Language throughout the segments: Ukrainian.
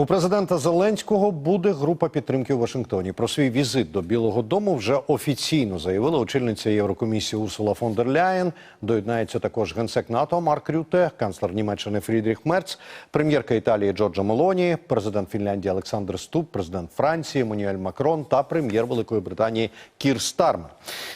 У президента Зеленського буде група підтримки у Вашингтоні. Про свій візит до Білого Дому вже офіційно заявила очільниця Єврокомісії Урсула фон дер Ляєн. Доєднається також генсек НАТО Марк Рюте, канцлер Німеччини Фрідріх Мерц, прем'єрка Італії Джорджа Мелоні, президент Фінляндії Олександр Ступ, президент Франції Еммануель Макрон та прем'єр Великої Британії Кір Стармер.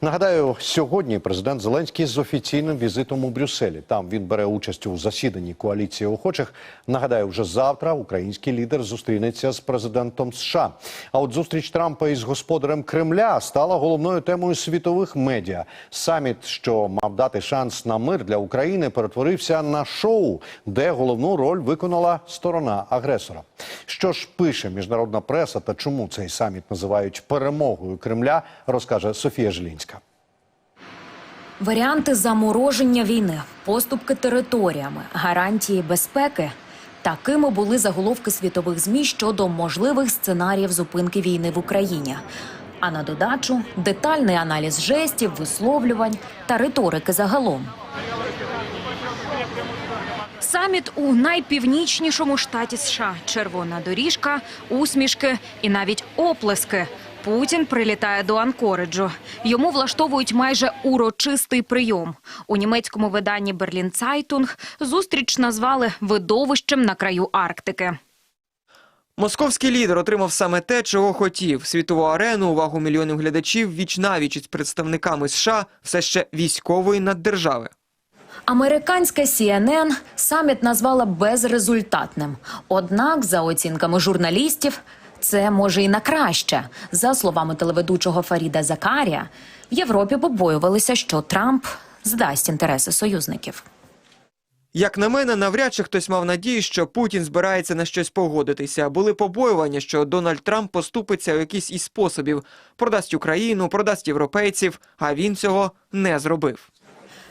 Нагадаю, сьогодні президент Зеленський з офіційним візитом у Брюсселі. Там він бере участь у засіданні коаліції охочих. Нагадаю, вже завтра український лідер зустрінеться з президентом США. А от зустріч Трампа із господарем Кремля стала головною темою світових медіа. Саміт, що мав дати шанс на мир для України, перетворився на шоу, де головну роль виконала сторона агресора. Що ж пише міжнародна преса та чому цей саміт називають перемогою Кремля, розкаже Софія Жилінська. Варіанти замороження війни, поступки територіями, гарантії безпеки. Такими були заголовки світових змі щодо можливих сценаріїв зупинки війни в Україні. А на додачу детальний аналіз жестів, висловлювань та риторики загалом. Саміт у найпівнічнішому штаті США. Червона доріжка, усмішки і навіть оплески. Путін прилітає до Анкориджу. Йому влаштовують майже урочистий прийом. У німецькому виданні Берлін Цайтунг зустріч назвали видовищем на краю Арктики. Московський лідер отримав саме те, чого хотів: світову арену, увагу мільйонів глядачів, віч навіч із представниками США, все ще військової наддержави. Американська CNN саміт назвала безрезультатним. Однак, за оцінками журналістів, це може і на краще. За словами телеведучого Фаріда Закарія, в Європі побоювалися, що Трамп здасть інтереси союзників. Як на мене, навряд чи хтось мав надію, що Путін збирається на щось погодитися. Були побоювання, що Дональд Трамп поступиться у якийсь із способів, продасть Україну, продасть європейців, а він цього не зробив.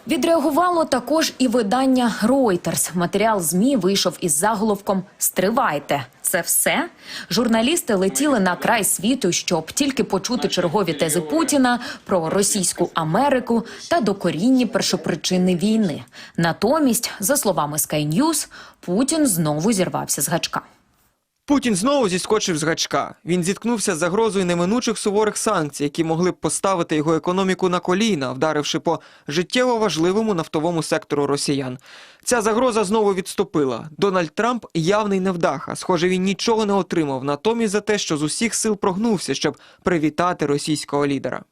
Відреагувало також і видання Reuters. Матеріал ЗМІ вийшов із заголовком Стривайте. Це все. Журналісти летіли на край світу, щоб тільки почути чергові тези Путіна про російську Америку та докорінні першопричини війни. Натомість, за словами Sky News, Путін знову зірвався з гачка. Путін знову зіскочив з гачка. Він зіткнувся з загрозою неминучих суворих санкцій, які могли б поставити його економіку на коліна, вдаривши по життєво важливому нафтовому сектору росіян. Ця загроза знову відступила. Дональд Трамп явний невдаха. Схоже, він нічого не отримав, натомість за те, що з усіх сил прогнувся, щоб привітати російського лідера.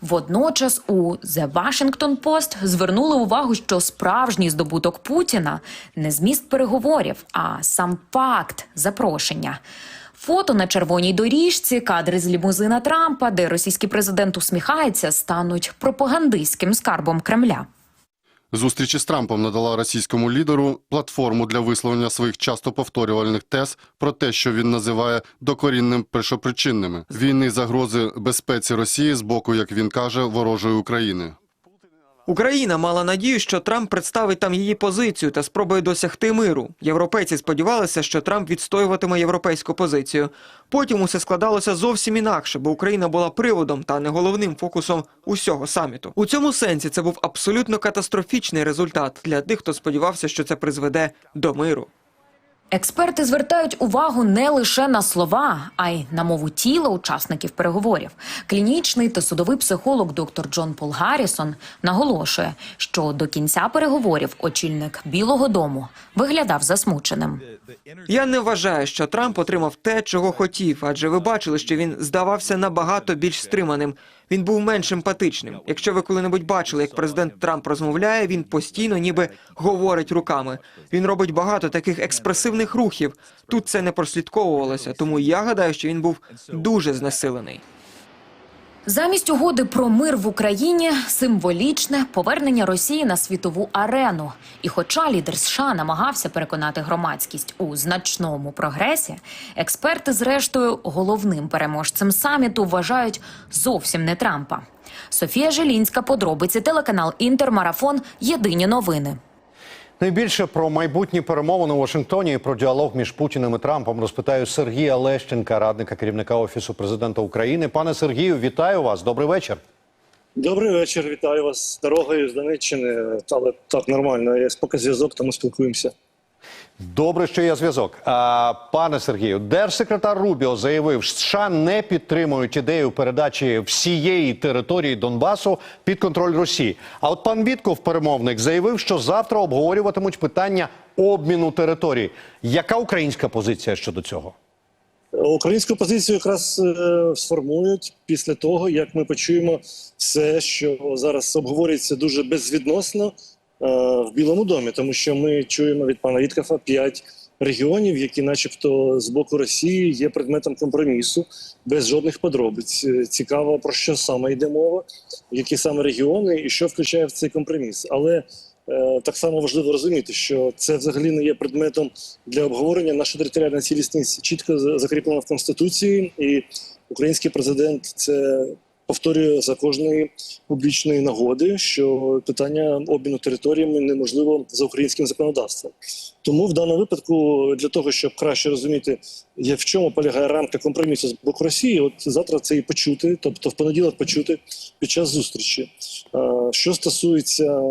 Водночас у The Washington Post звернули увагу, що справжній здобуток Путіна не зміст переговорів, а сам факт запрошення. Фото на червоній доріжці, кадри з лімузина Трампа, де російський президент усміхається, стануть пропагандистським скарбом Кремля. Зустріч із Трампом надала російському лідеру платформу для висловлення своїх часто повторювальних тез про те, що він називає докорінним першопричинними війни загрози безпеці Росії з боку, як він каже, ворожої України. Україна мала надію, що Трамп представить там її позицію та спробує досягти миру. Європейці сподівалися, що Трамп відстоюватиме європейську позицію. Потім усе складалося зовсім інакше, бо Україна була приводом та не головним фокусом усього саміту. У цьому сенсі це був абсолютно катастрофічний результат для тих, хто сподівався, що це призведе до миру. Експерти звертають увагу не лише на слова, а й на мову тіла учасників переговорів. Клінічний та судовий психолог доктор Джон Пол Гаррісон наголошує, що до кінця переговорів очільник Білого Дому виглядав засмученим. Я не вважаю, що Трамп отримав те, чого хотів, адже ви бачили, що він здавався набагато більш стриманим. Він був менш емпатичним. Якщо ви коли-небудь бачили, як президент Трамп розмовляє, він постійно ніби говорить руками. Він робить багато таких експресивних рухів. Тут це не прослідковувалося, тому я гадаю, що він був дуже знесилений. Замість угоди про мир в Україні символічне повернення Росії на світову арену. І хоча лідер США намагався переконати громадськість у значному прогресі, експерти, зрештою, головним переможцем саміту вважають зовсім не Трампа. Софія Жилінська, подробиці, телеканал Інтермарафон. Єдині новини. Найбільше про майбутні перемовини у Вашингтоні і про діалог між Путіним і Трампом розпитаю Сергія Лещенка, радника керівника офісу президента України. Пане Сергію, вітаю вас. Добрий вечір. Добрий вечір, вітаю вас з дорогою з Донеччини. Але так нормально. Я поки зв'язок, тому спілкуємося. Добре, що є зв'язок. А, пане Сергію, держсекретар Рубіо заявив, що США не підтримують ідею передачі всієї території Донбасу під контроль Росії. А от пан Вітков, перемовник, заявив, що завтра обговорюватимуть питання обміну території. Яка українська позиція щодо цього? Українську позицію якраз е, сформують після того, як ми почуємо все, що зараз обговорюється дуже безвідносно в Білому домі, тому що ми чуємо від пана Віткафа п'ять регіонів, які, начебто, з боку Росії є предметом компромісу без жодних подробиць. Е, Цікаво про що саме йде мова, які саме регіони і що включає в цей компроміс. Але Е, Так само важливо розуміти, що це взагалі не є предметом для обговорення. Наша територіальна цілісність чітко закріплена в конституції, і український президент це повторює за кожної публічної нагоди, що питання обміну територіями неможливо за українським законодавством. Тому в даному випадку, для того щоб краще розуміти, в чому полягає рамка компромісу з боку Росії, от завтра це і почути, тобто в понеділок почути під час зустрічі. Що стосується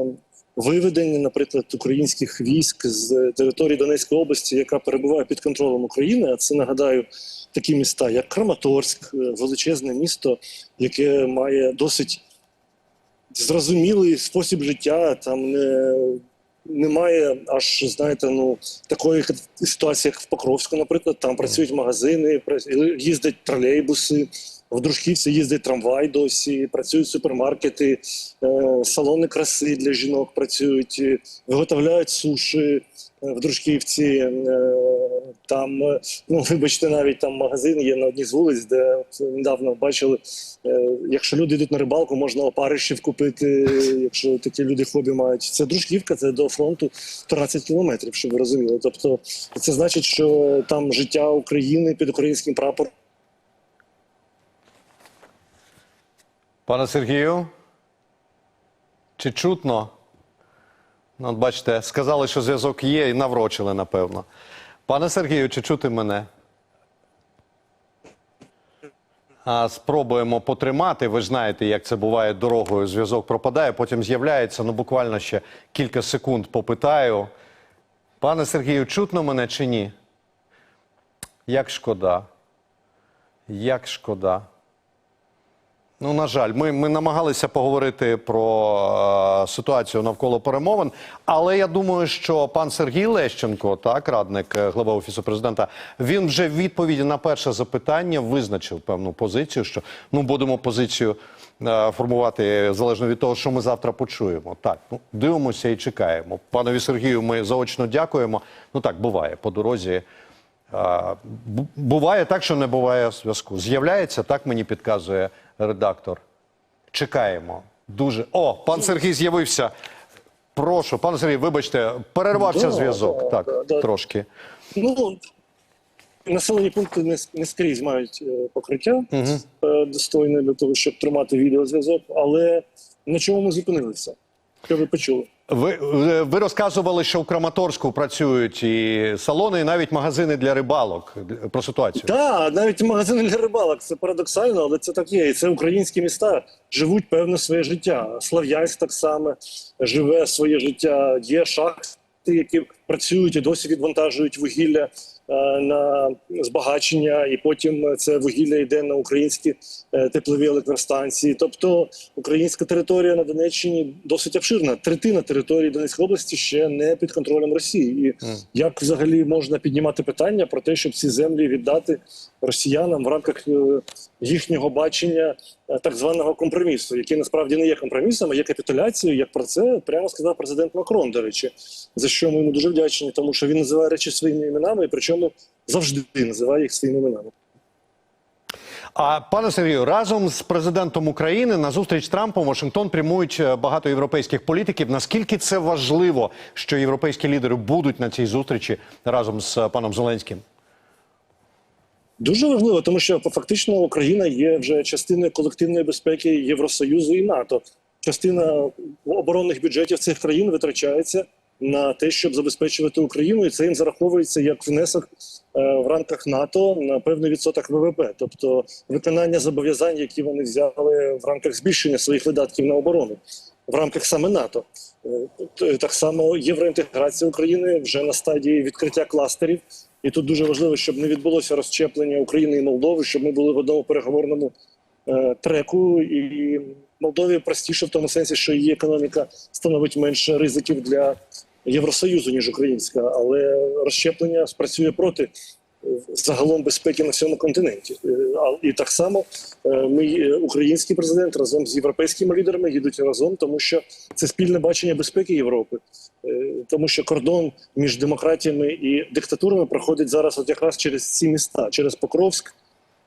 виведення, наприклад, українських військ з території Донецької області, яка перебуває під контролем України. А це нагадаю такі міста, як Краматорськ, е, величезне місто, яке має досить зрозумілий спосіб життя. Там не немає аж знаєте, ну такої ситуації, як в Покровську, наприклад. Там працюють магазини, їздять тролейбуси. В Дружківці їздить трамвай досі, працюють супермаркети, е, салони краси для жінок працюють, е, виготовляють суші е, в Дружківці. Там, ну вибачте, навіть там магазин є на одній з вулиць, де недавно бачили. Якщо люди йдуть на рибалку, можна опаришів купити, якщо такі люди хобі мають. Це Дружківка, це до фронту 13 кілометрів, щоб ви розуміли. Тобто, це значить, що там життя України під українським прапором. Пане Сергію, чи чутно? Ну, бачите, сказали, що зв'язок є, і наврочили, напевно. Пане Сергію, чи чути мене? А спробуємо потримати. Ви ж знаєте, як це буває дорогою. Зв'язок пропадає, потім з'являється. Ну, буквально ще кілька секунд попитаю. Пане Сергію, чутно мене чи ні? Як шкода. Як шкода. Ну, на жаль, ми, ми намагалися поговорити про е, ситуацію навколо перемовин, але я думаю, що пан Сергій Лещенко, так, радник е, глава офісу президента, він вже в відповіді на перше запитання визначив певну позицію, що ну будемо позицію е, формувати залежно від того, що ми завтра почуємо. Так, ну дивимося і чекаємо. Панові Сергію, ми заочно дякуємо. Ну так буває по дорозі. Буває так, що не буває зв'язку. З'являється, так мені підказує редактор. Чекаємо. Дуже. О, пан Сергій з'явився. Прошу, пане Сергій, вибачте, перервався Да, зв'язок. да, так, трошки. Ну, населені пункти не, не скрізь мають е, покриття е, достойне для того, щоб тримати відеозв'язок, але на чому ми зупинилися? Що ви почули? Ви, е, ви розказували, що в Краматорську працюють і салони, і навіть магазини для рибалок. Про ситуацію. Так, навіть магазини для рибалок це парадоксально, але це так є. І це українські міста живуть певне своє життя. Слав'янськ так само живе своє життя. Є шахти, які працюють і досі відвантажують вугілля на збагачення, і потім це вугілля йде на українські е, теплові електростанції. Тобто українська територія на Донеччині досить обширна. Третина території Донецької області ще не під контролем Росії. І як взагалі можна піднімати питання про те, щоб ці землі віддати росіянам в рамках е, їхнього бачення е, так званого компромісу, який насправді не є компромісом, а є капітуляцією, як про це прямо сказав президент Макрон. До речі, за що ми йому дуже вдячні, тому що він називає речі своїми іменами, і причому завжди називає їх своїми іменами. А пане Сергію, разом з президентом України на зустріч Трампом Вашингтон прямують е, багато європейських політиків. Наскільки це важливо, що європейські лідери будуть на цій зустрічі разом з паном Зеленським? Дуже важливо, тому що фактично Україна є вже частиною колективної безпеки Євросоюзу і НАТО. Частина оборонних бюджетів цих країн витрачається на те, щоб забезпечувати Україну, і це їм зараховується як внесок е, в рамках НАТО на певний відсоток ВВП, тобто виконання зобов'язань, які вони взяли в рамках збільшення своїх видатків на оборону. в рамках саме НАТО. Е, Так само євроінтеграція України вже на стадії відкриття кластерів. І тут дуже важливо, щоб не відбулося розщеплення України і Молдови, щоб ми були в одному переговорному е, треку. І Молдові простіше в тому сенсі, що її економіка становить менше ризиків для Євросоюзу, ніж українська, але розщеплення спрацює проти загалом безпеки на всьому континенті. Е, І так само е, ми, е, український президент, разом з європейськими лідерами їдуть разом, тому що це спільне бачення безпеки Європи. Тому що кордон між демократіями і диктатурами проходить зараз от якраз через ці міста, через Покровськ,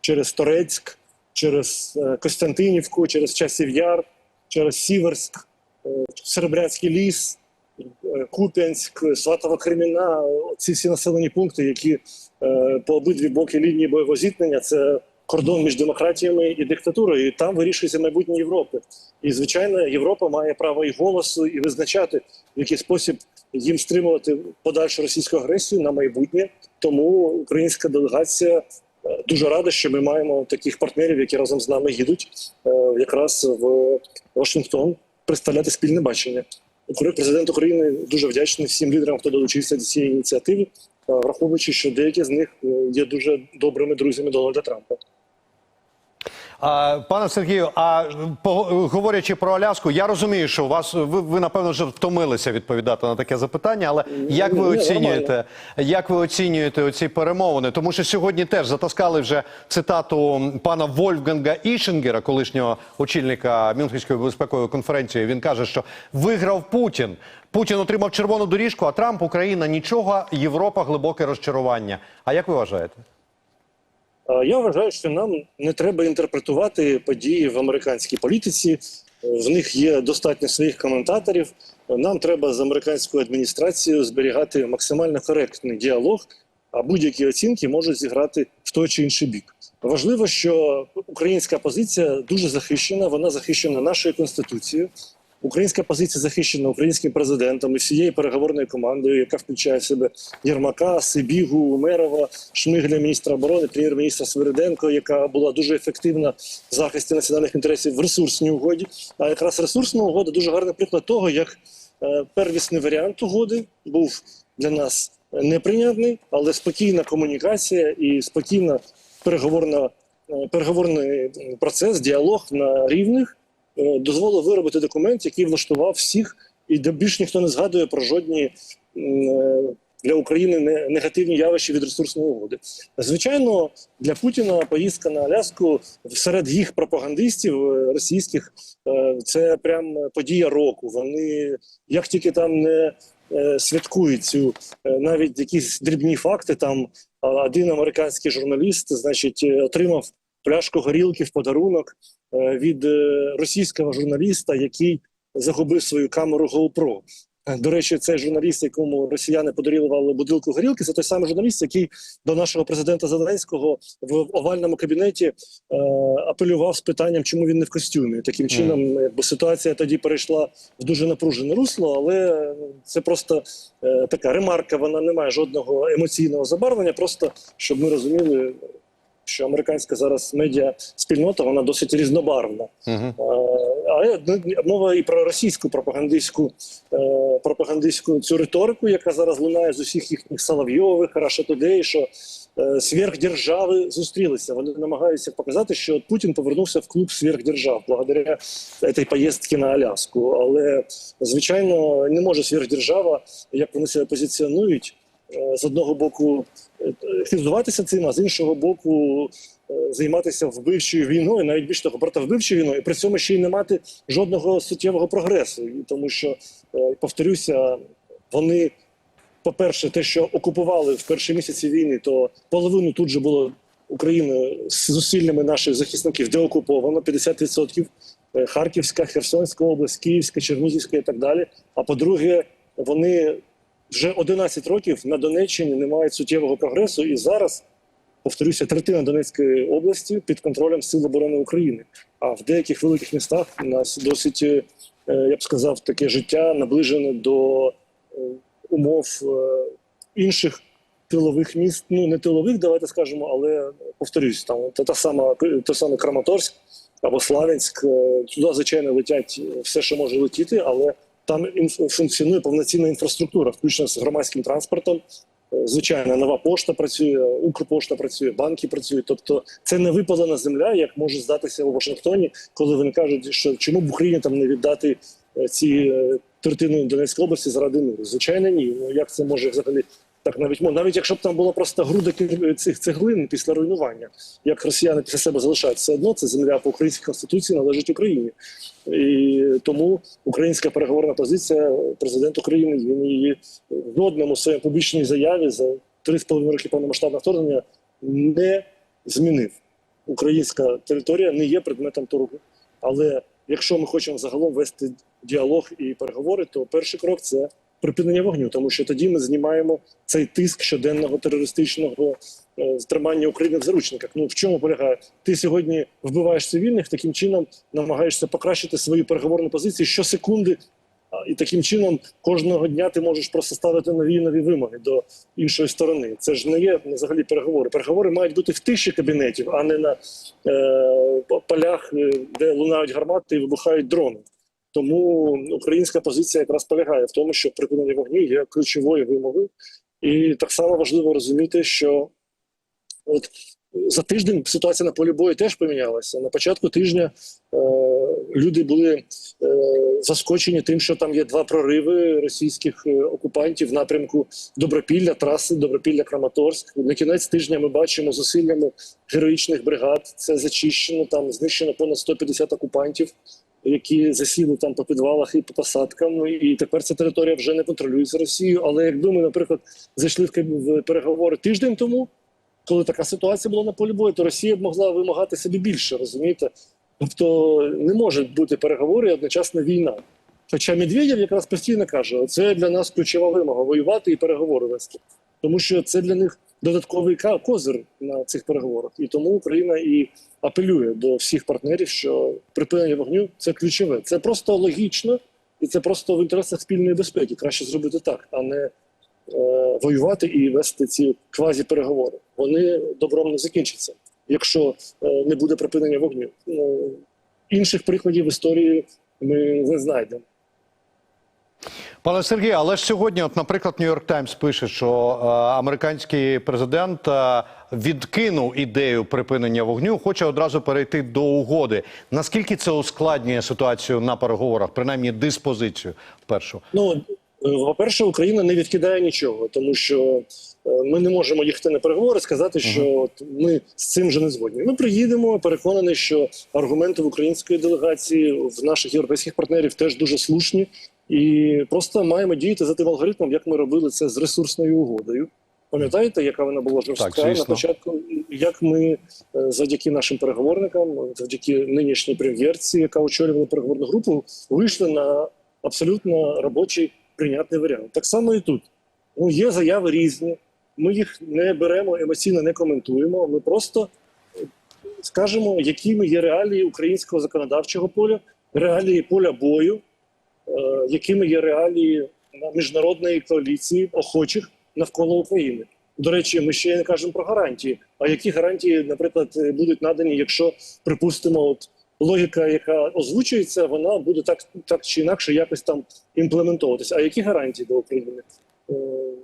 через Торецьк, через Костянтинівку, через Часів Яр, через Сіверськ, Серебрянський ліс, Куп'янськ, Сватова Креміна. Ці всі населені пункти, які е, по обидві боки лінії бойового зіткнення, це кордон між демократіями і диктатурою. І там вирішується майбутнє Європи. І звичайно, Європа має право і голосу, і визначати, в який спосіб їм стримувати подальшу російську агресію на майбутнє. Тому українська делегація е, дуже рада, що ми маємо таких партнерів, які разом з нами їдуть е, якраз в Вашингтон представляти спільне бачення. Президент України дуже вдячний всім лідерам, хто долучився до цієї ініціативи, е, враховуючи, що деякі з них е, є дуже добрими друзями Дональда Трампа. А, пане Сергію, а по, говорячи про Аляску, я розумію, що у вас ви, ви напевно вже втомилися відповідати на таке запитання, але як ви оцінюєте, як ви оцінюєте оці перемовини? Тому що сьогодні теж затаскали вже цитату пана Вольфганга Ішингера, колишнього очільника Мюнхенської безпекової конференції. Він каже, що виграв Путін. Путін отримав червону доріжку, а Трамп Україна нічого, Європа глибоке розчарування. А як ви вважаєте? Е, Я вважаю, що нам не треба інтерпретувати події в американській політиці. В них є достатньо своїх коментаторів. Нам треба з американською адміністрацією зберігати максимально коректний діалог, а будь-які оцінки можуть зіграти в той чи інший бік. Важливо, що українська позиція дуже захищена. Вона захищена нашою конституцією. Українська позиція захищена українським президентом і всією переговорною командою, яка включає в себе Єрмака, Сибігу, Умерова, Шмигля, міністра оборони, прем'єр-міністра Свириденко, яка була дуже ефективна в захисті національних інтересів в ресурсній угоді. А якраз ресурсна угода дуже гарний приклад того, як е, первісний варіант угоди був для нас неприйнятний, але спокійна комунікація і спокійна переговорна е, переговорний процес, діалог на рівних дозволив виробити документ, який влаштував всіх, і де більш ніхто не згадує про жодні е, для України не- негативні явища від ресурсної угоди. Звичайно, для Путіна поїздка на Аляску серед їх пропагандистів е, російських е, це прям подія року. Вони як тільки там не е, святкують цю е, навіть якісь дрібні факти. Там один американський журналіст, значить, е, отримав пляшку горілки в подарунок е, від е, російського журналіста, який загубив свою камеру GoPro. Е, До речі, цей журналіст, якому росіяни подарували бутилку горілки, це той самий журналіст, який до нашого президента Зеленського в овальному кабінеті е, апелював з питанням, чому він не в костюмі. Таким чином, якби ситуація тоді перейшла в дуже напружене русло, але це просто е, така ремарка. Вона не має жодного емоційного забарвлення. Просто щоб ми розуміли, що американська зараз медіа спільнота вона досить різнобарвна. Е, Але ну, мова і про російську пропагандистську е, пропагандистську цю риторику, яка зараз лунає з усіх їхніх Соловйових, Раша Тудей, що е, сверхдержави зустрілися. Вони намагаються показати, що Путін повернувся в клуб сверхдержав благодаря цієї поїздки на Аляску. Але звичайно не може сверхдержава, як вони себе позиціонують, з одного боку е, хизуватися цим, а з іншого боку е, займатися вбивчою війною, навіть більш того, проти вбивчою війною, і при цьому ще й не мати жодного суттєвого прогресу. Тому що, е, повторюся, вони, по-перше, те, що окупували в перші місяці війни, то половину тут же було Україною з зусиллями наших захисників деокуповано 50%. Е, Харківська, Херсонська область, Київська, Чернігівська і так далі. А по-друге, вони вже 11 років на Донеччині не мають суттєвого прогресу, і зараз, повторюся, третина Донецької області під контролем Сил оборони України. А в деяких великих містах у нас досить, е, я б сказав, таке життя наближене до е, умов е, інших тилових міст. Ну не тилових, давайте скажемо, але повторюсь, там та, та сама той самий Краматорськ. або Славянськ. Туди, звичайно, летять все, що може летіти, але там функціонує повноцінна інфраструктура, включно з громадським транспортом. Е, Звичайно, нова пошта працює, Укрпошта працює, банки працюють. Тобто це не випалена земля, як може здатися у Вашингтоні, коли вони кажуть, що чому б Україні там не віддати е, ці е, третину Донецької області заради миру. Звичайно, ні. Ну як це може взагалі так навіть навіть якщо б там була просто груда цих цеглин після руйнування, як росіяни після себе залишають, все одно це земля по українській конституції належить Україні. І тому українська переговорна позиція, президент України він її в жодному своїй публічній заяві за три з половиною роки повномасштабного вторгнення не змінив. Українська територія не є предметом торгу. Але якщо ми хочемо загалом вести діалог і переговори, то перший крок це припинення вогню, тому що тоді ми знімаємо цей тиск щоденного терористичного е, тримання України в заручниках. Ну в чому полягає? Ти сьогодні вбиваєш цивільних, таким чином намагаєшся покращити свою переговорну позицію щосекунди. І таким чином кожного дня ти можеш просто ставити нові нові вимоги до іншої сторони. Це ж не є взагалі переговори. Переговори мають бути в тиші кабінетів, а не на е, полях, е, де лунають гармати і вибухають дрони. Тому українська позиція якраз полягає в тому, що припинення вогню є ключовою вимогою, і так само важливо розуміти, що от за тиждень ситуація на полі бою теж помінялася. На початку тижня е, люди були е, заскочені тим, що там є два прориви російських е, окупантів в напрямку Добропілля, траси Добропілля-Краматорськ. На кінець тижня ми бачимо зусиллями героїчних бригад. Це зачищено, там знищено понад 150 окупантів. Які засіли там по підвалах і по посадкам, і тепер ця територія вже не контролюється Росією. Але якби ми, наприклад, зайшли в переговори тиждень тому, коли така ситуація була на полі бою, то Росія б могла вимагати собі більше, розумієте? Тобто не може бути переговори і одночасно війна. Хоча Медведєв якраз постійно каже: це для нас ключова вимога воювати і переговори вести, тому що це для них додатковий козир на цих переговорах. І тому Україна і апелює до всіх партнерів, що припинення вогню це ключове. Це просто логічно і це просто в інтересах спільної безпеки. Краще зробити так, а не е, воювати і вести ці квазі-переговори. Вони добром не закінчаться, якщо е, не буде припинення вогню. Ну, інших прикладів в історії ми не знайдемо. Пане Сергію, але ж сьогодні, от, наприклад, Нью-Йорк Таймс пише, що е, американський президент е, відкинув ідею припинення вогню, хоче одразу перейти до угоди. Наскільки це ускладнює ситуацію на переговорах, принаймні диспозицію першу? Ну, е, по-перше, Україна не відкидає нічого, тому що е, ми не можемо їхати на переговори, сказати, що от ми з цим вже не згодні. Ми приїдемо, переконані, що аргументи в української делегації в наших європейських партнерів теж дуже слушні, і просто маємо діяти за тим алгоритмом, як ми робили це з ресурсною угодою. Пам'ятаєте, яка вона була жорстка на початку? Як ми е, завдяки нашим переговорникам, завдяки нинішній прем'єрці, яка очолювала переговорну групу, вийшли на абсолютно робочий прийнятний варіант. Так само і тут. Ну, є заяви різні. Ми їх не беремо емоційно, не коментуємо. Ми просто е, скажемо, якими є реалії українського законодавчого поля, реалії поля бою, якими є реалії міжнародної коаліції охочих навколо України. До речі, ми ще не кажемо про гарантії. А які гарантії, наприклад, е, будуть надані, якщо припустимо, от логіка, яка озвучується, вона буде так, так чи інакше якось там імплементовуватися. А які гарантії до України? Е,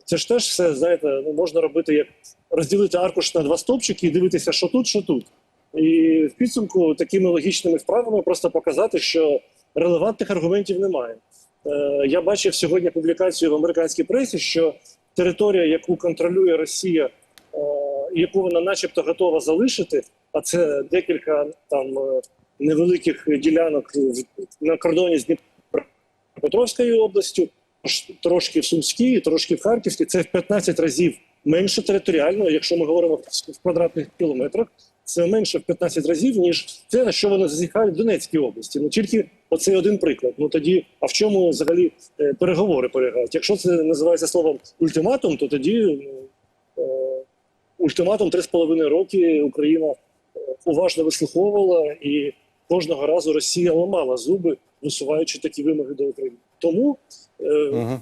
Це ж теж все, знаєте, ну можна робити як розділити аркуш на два стовпчики і дивитися, що тут, що тут. І в підсумку такими логічними вправами просто показати, що релевантних аргументів немає. Е, Я бачив сьогодні публікацію в американській пресі, що територія, яку контролює Росія, е, яку вона, начебто, готова залишити, а це декілька там е, невеликих ділянок на кордоні з Дніпропетровською областю, трошки в Сумській, трошки в Харківській. Це в 15 разів менше територіально, якщо ми говоримо в квадратних кілометрах. Це менше в 15 разів, ніж те, на що вони зазіхають в Донецькій області. Ну тільки оцей один приклад. Ну тоді, а в чому взагалі е, переговори полягають? Якщо це називається словом ультиматум, то тоді ну, е, ультиматум 3,5 роки Україна е, уважно вислуховувала, і кожного разу Росія ламала зуби, висуваючи такі вимоги до України. Тому Угу.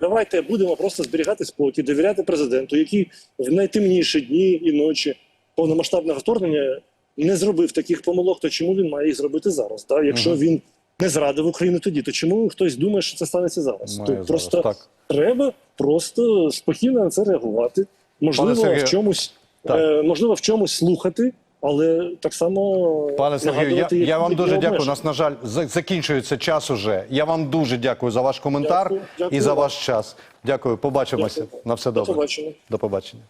давайте будемо просто зберігати спокій, довіряти президенту, який в найтемніші дні і ночі повномасштабного вторгнення не зробив таких помилок, то чому він має їх зробити зараз? Да? Якщо він не зрадив Україну тоді, то чому хтось думає, що це станеться зараз? Має то зараз, просто так. треба просто спокійно на це реагувати. Можливо, Сергію, в чомусь е, можливо в чомусь слухати, але так само Пане Сергію, я, я вам дуже дякую. У нас, на жаль, закінчується час уже. Я вам дуже дякую за ваш коментар Дякую, дякую і за ваш час. Дякую. Побачимося. Дякую. На все До добре. побачення. До побачення.